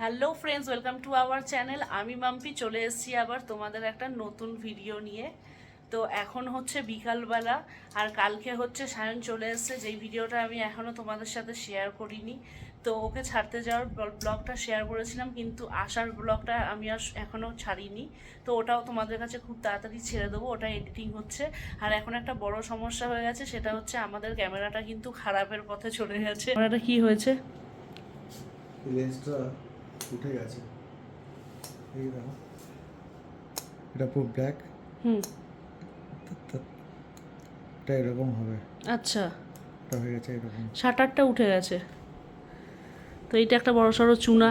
Hello friends welcome to our channel আমি মাম্পি চলে এসেছি আবার তোমাদের একটা নতুন ভিডিও নিয়ে। তো এখন হচ্ছে বিকালবেলা আর কালকে হচ্ছে সায়ন চলে এসেছে। যেই ভিডিওটা আমি এখনও তোমাদের সাথে শেয়ার করিনি। তো ওকে ছাড়তে যাওয়ার ব্লগটা শেয়ার করেছিলাম, কিন্তু আসার ব্লগটা আমি আর এখনও ছাড়িনি। তো ওটাও তোমাদের কাছে খুব তাড়াতাড়ি ছেড়ে দেবো, ওটা এডিটিং হচ্ছে। আর এখন একটা বড় সমস্যা হয়ে গেছে, সেটা হচ্ছে আমাদের ক্যামেরাটা কিন্তু খারাপের পথে চলে গেছে। ক্যামেরাটা কি হয়েছে? উঠে গেছে। এই দেখো। এটা পুরো ব্ল্যাক হুম। এটা এরকম হবে। আচ্ছা। এটা হয়ে গেছে এরকম। শাটারটা উঠে গেছে। তো এইটা একটা বড় সড়ো চুনা।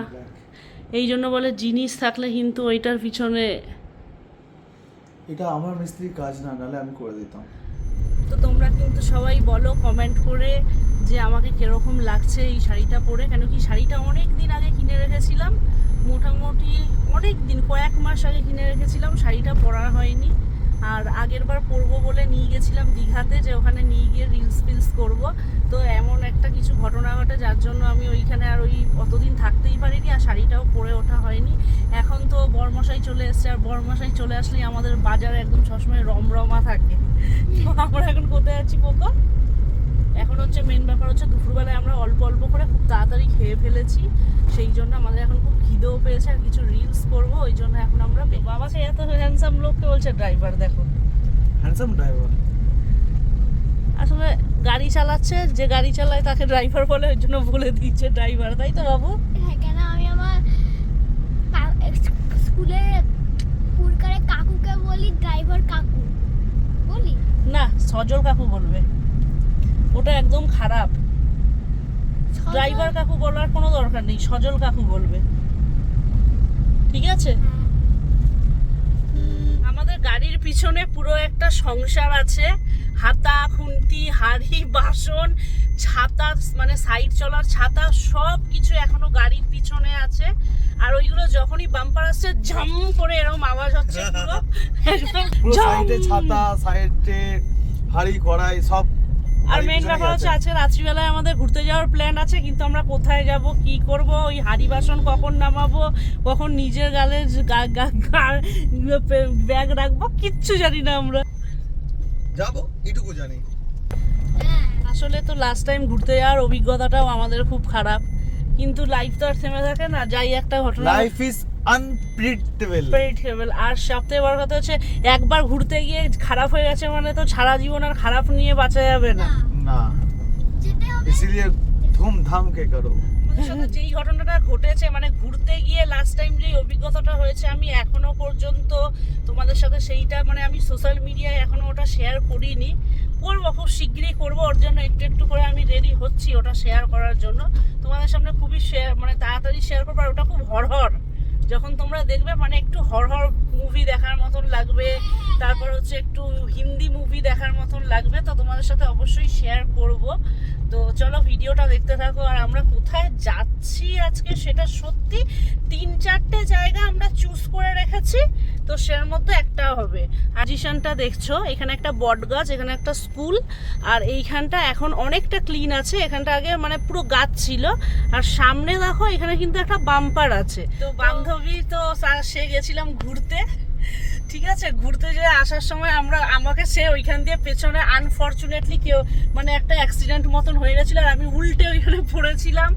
এই জন্য বলে জিনিস থাকলে কিন্তু ওইটার পিছনে এটা আমার মিস্ত্রির কাজ না নাহলে আমি করে দিতাম। তো তোমরা কিন্তু সবাই বলো কমেন্ট করে যে আমাকে কীরকম লাগছে এই শাড়িটা পরে। কেন কি শাড়িটা অনেক দিন আগে কিনে রেখেছিলাম। মোটামুটি অনেক দিন কয়েক মাস আগে কিনে রেখেছিলাম। শাড়িটা পরা হয়নি। আর আগের বার পরবো বলে নিয়ে গেছিলাম দীঘাতে, যে ওখানে নিয়ে গিয়ে রিলস ফিলস করব। তো এমন একটা কিছু ঘটনা ঘটে যার জন্য আমি ওইখানে আর ওই অতদিন থাকতেই পারিনি আর শাড়িটাও পরে ওঠা হয়নি। এখন তো বরমশাই চলে এসছে আর বরমশাই চলে আসলেই আমাদের বাজার একদম সবসময় রমরমা থাকে। তো আমরা এখন কোথায় আছি পোকো এখন হচ্ছে মেন ব্যাপার হচ্ছে দুপুরবেলায় আমরা অল্প অল্প করে খুব তাড়াতাড়ি খেয়ে ফেলেছি। সেই জন্য আমাদের এখন খুব খিদেও পেয়েছে আর কিছু রিলস করব ওই জন্য এখন আমরা বাবাকে এত হ্যান্ডসাম লোককে বলছে ড্রাইভার দেখো? হ্যান্ডসাম ড্রাইভার আসলে গাড়ি চালাচ্ছে যে গাড়ি চালায় তাকে ড্রাইভার বলে ওই জন্য বলে দিচ্ছে ড্রাইভার তাই তো বাবু? হ্যাঁ কেন আমি আমার কা- স্ক- স্কুলের পুরকারে কাকুকে বলি ড্রাইভার কাকু বলি? না সজল কাকু বলবে। ওটা একদম খারাপ। ড্রাইভার কাকু বলার কোনো দরকার নেই সজল কাকু বলবে। ঠিক আছে? হ্যাঁ। আমাদের গাড়ির পিছনে পুরো একটা সংসার আছে। হাতা খুন্তি হাড়ি বাসন ছাতা মানে সাইড চলার ছাতা সব কিছু এখনও গাড়ির পিছনে আছে। আর ওইগুলো যখনই বাম্পার আসছে ঝাম করে এরকম আওয়াজ হচ্ছে পুরো। ছাতা সাইডে হাড়ি কড়াই সব আর মেন ব্যাপার হচ্ছে আছে। আজকে রাত্রিবেলায় আমাদের ঘুরতে যাওয়ার প্ল্যান আছে কিন্তু আমরা কোথায় যাব কি করব ওই হাড়ি বাসন কখন নামাবো কখন নিজের গালে ব্যাগ রাখব কিচ্ছু জানি না আমরা। যাব এটুকু জানি। আসলে তো লাস্ট টাইম ঘুরতে যাওয়ার অভিজ্ঞতাটাও আমাদের খুব খারাপ। কিন্তু লাইফ তো আর থেমে থাকে না যাই একটা ঘটনা লাইফ ইজ আনপ্রিডিক্টেবল predictable। আর সবথেকে বড় কথা হচ্ছে একবার ঘুরতে গিয়ে খারাপ হয়ে গেছে মানে তো সারা জীবন আর খারাপ নিয়ে বাঁচা যাবে না। না। ইসিলিয়ে ধুমধাম কে করো। সাথে যেই ঘটনাটা ঘটেছে মানে ঘুরতে গিয়ে লাস্ট টাইম যে অভিজ্ঞতাটা হয়েছে আমি এখনও পর্যন্ত তোমাদের সাথে সেইটা মানে আমি সোশ্যাল মিডিয়ায় এখনও ওটা শেয়ার করিনি। করব, খুব শিগগিরই করব, ওর জন্য একটু একটু করে আমি রেডি হচ্ছি ওটা শেয়ার করার জন্য। তোমাদের সামনে খুবই শেয়ার মানে তাড়াতাড়ি শেয়ার করব, আর ওটা খুব হরহর যখন তোমরা দেখবে মানে একটু হরহর মুভি দেখার মতন লাগবে, তারপর হচ্ছে একটু হিন্দি মুভি দেখার মতন লাগবে, তো তোমাদের সাথে অবশ্যই শেয়ার করব। তো চলো ভিডিওটা দেখতে থাকো, আর আমরা কোথায় যাচ্ছি আজকে সেটা সত্যি তিন চারটে জায়গা আমরা চুজ করে রেখেছি। তো সের মতো একটা হবে। আর জিশানটা দেখছ, এখানে একটা বট গাছ, এখানে একটা স্কুল, আর এইখানটা এখন অনেকটা ক্লিন আছে। এখানটা আগে মানে পুরো গাছ ছিল। আর সামনে দেখো, এখানে কিন্তু একটা বাম্পার আছে। তো বান্ধবী তো সে গেছিলাম ঘুরতে। ঠিক আছে ঘুরতে যেয়ে আসার সময় আমরা আমাকে সে ওইখান দিয়ে পেছনে আনফর্চুনেটলি কেউ মানে একটা অ্যাক্সিডেন্ট মতন হয়ে গেছিল আর আমি উল্টে ওইখানে পড়েছিলাম।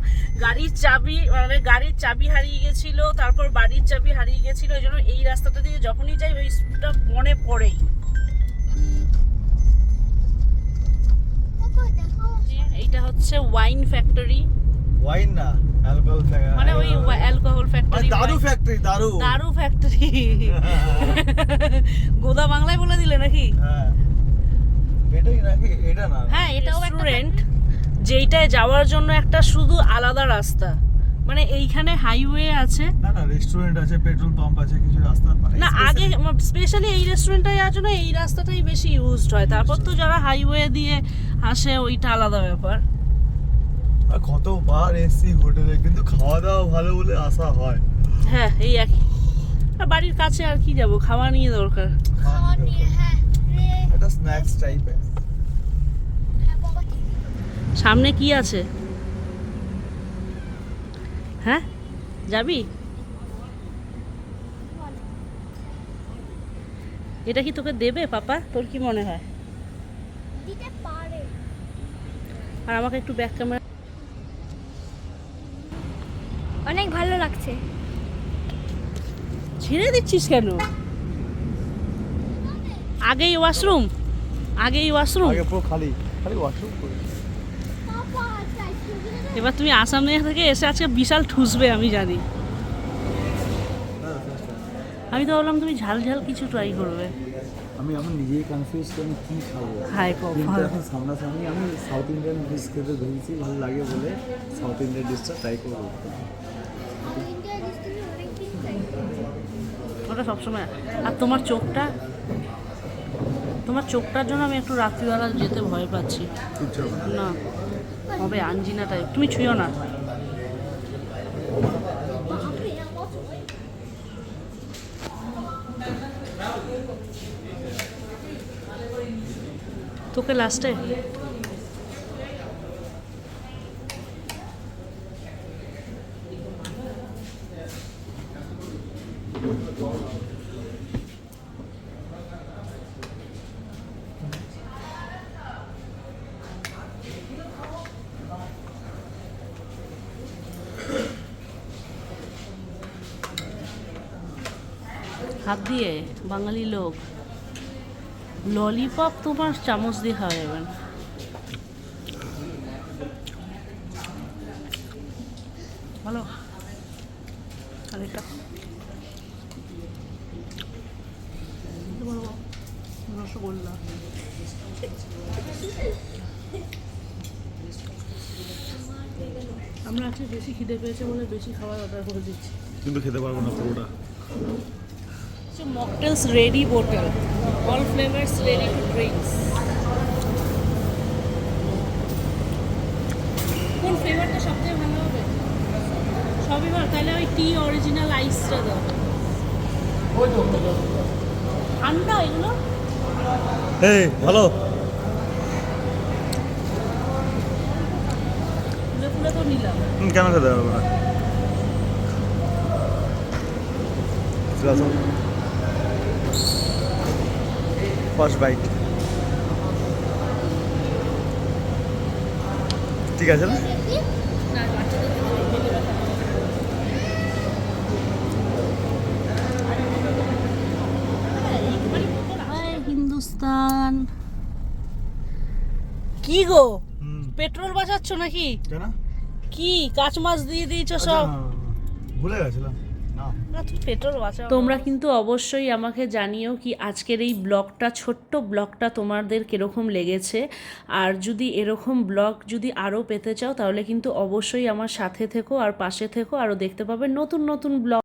গাড়ির চাবি মানে গাড়ির চাবি হারিয়ে গেছিল তারপর বাড়ির চাবি হারিয়ে গেছিল ওই জন্য এই রাস্তাটা দিয়ে যখনই যাই ওই স্কুলটা মনে পড়েই। এইটা হচ্ছে ওয়াইন ফ্যাক্টরি ওয়াইন না? মানে ওই অ্যালকোহল ফ্যাক্টরি দারু ফ্যাক্টরি দারু। দারু ফ্যাক্টরি গোদা বাংলায় বলে দিলে নাকি? হ্যাঁ। এটাই নাকি? এটা না। হ্যাঁ এটাও রেস্টুরেন্ট যেইটায় যাওয়ার জন্য একটা শুধু আলাদা রাস্তা। মানে এইখানে হাইওয়ে আছে। না না রেস্টুরেন্ট আছে পেট্রোল পাম্প আছে কিছু রাস্তা মানে না আগে স্পেশালি এই রেস্টুরেন্টটায় যাওয়ার জন্য এই রাস্তাটাই বেশি ইউজড হয়। তারপর তো যারা হাইওয়ে দিয়ে আসে ওইটা আলাদা ব্যাপার। আর কতবার এসছি হোটেলে কিন্তু খাওয়া দাওয়া ভালো বলে আসা হয়। হ্যাঁ এই একই। আর বাড়ির কাছে আর কি যাব? খাওয়া নিয়ে দরকার। খাওয়া নিয়ে হ্যাঁ এটা স্ন্যাক্স টাইপের। সামনে কি আছে? হ্যাঁ যাবি? এটা কি তোকে দেবে পাপা? তোর কি মনে হয়? আর আমাকে একটু ব্যাক ক্যামেরা অনেক ভালো লাগছে ছেড়ে দিচ্ছিস কেন? আগেই ওয়াশরুম আগেই ওয়াশরুম। আগে পুরো খালি খালি ওয়াশরুম এবার তুমি আসাম থেকে এসে আজকে বিশাল ঠুসবে আমি জানি। আমি তো ভাবলাম তুমি ঝাল ঝাল কিছু ট্রাই করবে। আমি আমার নিজেই কনফিউজ আমি কী খাব। হাই এখন সামনাসামনি আমি সাউথ ইন্ডিয়ান ডিশ খেতে ধরেছি ভালো লাগে বলে সাউথ ইন্ডিয়ান ডিশটা ট্রাই করব। ওটা সবসময়। আর তোমার চোখটা তোমার চোখটার জন্য আমি একটু রাত্রিবেলা যেতে ভয় পাচ্ছি। না হবে আঞ্জিনা টাইপ তুমি ছুঁয়ো না। তোকে লাস্টে হাত দিয়ে বাঙালি লোক। ললিপপ তোমার চামচ দিয়ে খাওয়া যাবে ভালো আরেকটা? রসগোল্লা আমরা আজকে বেশি খিদে পেয়েছে বলে বেশি খাবার অর্ডার করে দিচ্ছি। কিন্তু খেতে পারব না পুরোটা। mocktails ready bottle. All flavors ready to drinks. কোন ফ্লেভারটা সবথেকে ভালো হবে? সবই ভালো। তাহলে ওই টি অরিজিনাল আইসটা দাও। ঠান্ডা এগুলো এই ভালো কেন খেতে পারব না ফার্স্ট বাইট ঠিক আছে না বাচ্চাদের জন্য পেটে ব্যথা হবে। হায় হিন্দুস্তান কি গো? পেট্রোল বাঁচাচ্ছ নাকি? কেন? কি? কাঁচ মাছ দিয়ে দিয়েছ সব? ভুলে গেছিলাম। তোমরা কিন্তু অবশ্যই আমাকে জানিও কি আজকের এই ব্লগটা ছোট্ট ব্লগটা তোমাদের কীরকম লেগেছে। আর যদি এরকম ব্লগ যদি আরও পেতে চাও তাহলে কিন্তু অবশ্যই আমার সাথে থেকো আর পাশে থেকো। আরও দেখতে পাবে নতুন নতুন ব্লগ।